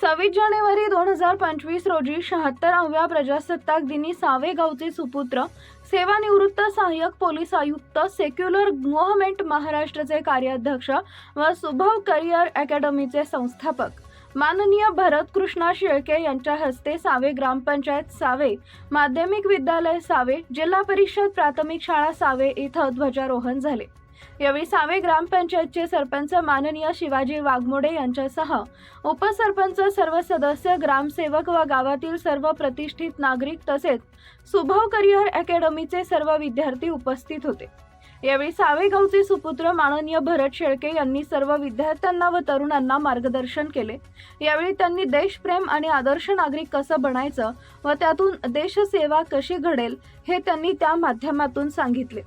सव्वीस जानेवारी दोन हजार पंचवीस रोजी शहात्तराव्या प्रजासत्ताक दिनी सावे गावचे सुपुत्र सेवानिवृत्त सहाय्यक पोलीस आयुक्त सेक्युलर मुव्हमेंट महाराष्ट्राचे कार्याध्यक्ष व सुभव करिअर अकॅडमीचे संस्थापक. माननीय भरत कृष्णा शेळके यांच्या हस्ते सावे ग्रामपंचायत सावे माध्यमिक विद्यालय सावे जिल्हा परिषद प्राथमिक शाळा सावे इथं ध्वजारोहण झाले. यावेळी सावे ग्रामपंचायतचे सरपंच माननीय शिवाजी वाघमोडे यांच्यासह उपसरपंच सर्व सदस्य ग्रामसेवक व गावातील सर्व प्रतिष्ठित नागरिक तसेच सुभव करिअर अकॅडमीचे सर्व विद्यार्थी उपस्थित होते. यावेळी सावे गावचे सुपुत्र माननीय भरत शेळके यांनी सर्व विद्यार्थ्यांना व तरुणांना मार्गदर्शन केले. यावेळी त्यांनी देशप्रेम आणि आदर्श नागरिक कसं बनायचं व त्यातून देशसेवा कशी घडेल हे त्यांनी त्या माध्यमातून सांगितले.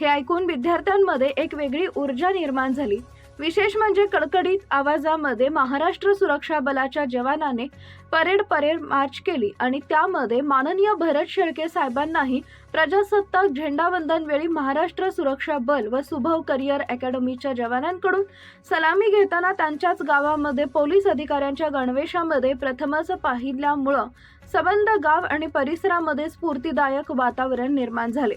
हे ऐकून विद्यार्थ्यांमध्ये एक वेगळी ऊर्जा निर्माण झाली. विशेष म्हणजे कडकडीत आवाजामध्ये महाराष्ट्र सुरक्षा बलाच्या जवानाने परेड परेड मार्च केली आणि त्यामध्ये माननीय भरत शेळके साहेबांनाही प्रजासत्ताक झेंडावंदन वेळी महाराष्ट्र सुरक्षा बल व सुभव करिअर अकॅडमीच्या जवानांकडून सलामी घेताना त्यांच्याच गावामध्ये पोलीस अधिकाऱ्यांच्या गणवेशामध्ये प्रथमच पाहिल्यामुळं सबंध गाव आणि परिसरामध्ये स्फूर्तीदायक वातावरण निर्माण झाले.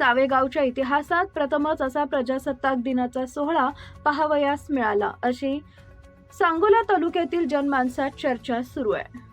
सावेगावच्या इतिहासात प्रथमच असा प्रजासत्ताक दिनाचा सोहळा पाहावयास मिळाला. अशी सांगोला तालुक्यातील जनमानसात चर्चा सुरू आहे.